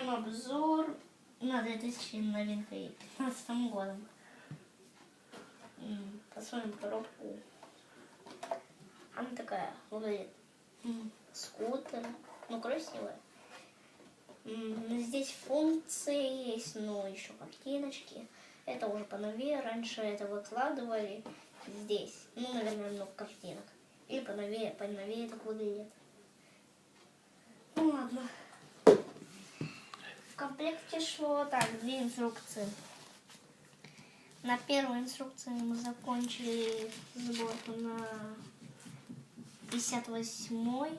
Начинаем обзор на 2015 годом. Посмотрим коробку. Она такая, выглядит скутер. Ну, красивая. Здесь функции есть, ну, еще картиночки. Это уже поновее. Раньше это выкладывали здесь. Ну, наверное, много картинок. Или поновее, поновее так выглядит. Ну, ладно. Комплекте шло так, две инструкции. На первой инструкции мы закончили сборку на 58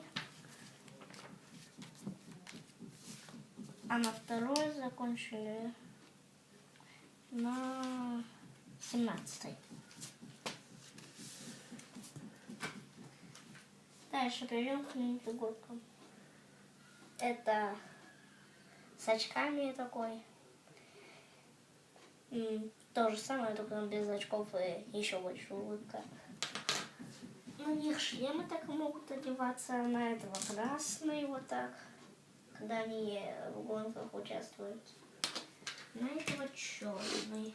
а на второй закончили на 17 Дальше перейдем к минифигуркам. Это с очками такой. То же самое, только он без очков и еще больше улыбка. На них шлемы так могут одеваться, на этого красный вот так, когда они в гонках участвуют. На этого черный.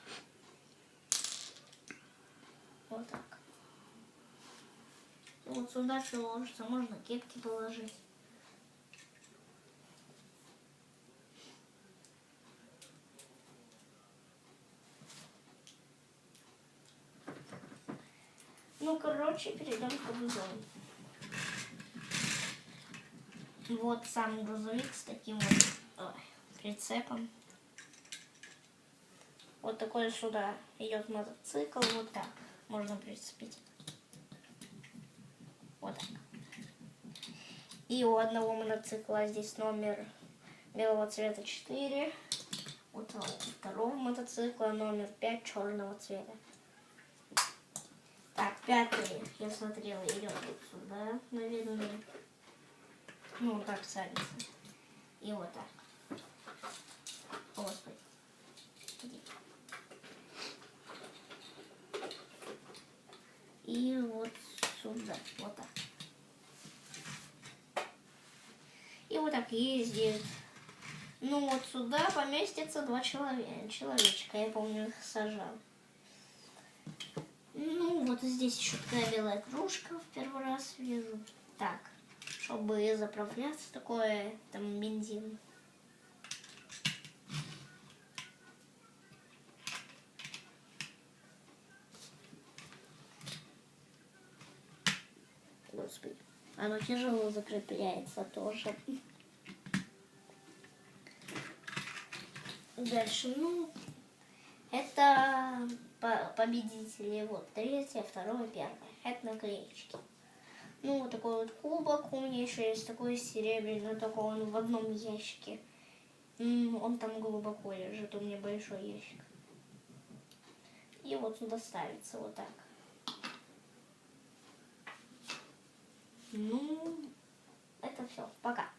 Вот так. И Вот сюда что ложится, можно кепки положить. Ну, короче, перейдем к обзору. Вот сам грузовик с таким вот ой, прицепом. Вот такой сюда идет мотоцикл, вот так можно прицепить. Вот так. И у одного мотоцикла здесь номер белого цвета 4. Вот у второго мотоцикла номер 5 черного цвета. Так, пятый, я смотрела, идет вот сюда, наверное. Ну, вот так садится. И вот так. О, Господи. И вот сюда, вот так. И вот так ездит. Ну, вот сюда поместится два человека, человечка. Я помню, их сажал. Ну, вот здесь еще такая белая кружка в первый раз вижу. Так, чтобы заправляться, такое там бензин. Господи, оно тяжело закрепляется тоже. Дальше, ну, это по- победители. Вот, третье, второе, первое. Это наклеечки. Ну, вот такой вот кубок. У меня еще есть такой серебряный, только он в одном ящике. Он там глубоко лежит, у меня большой ящик. И вот сюда ставится вот так. Ну, это все. Пока.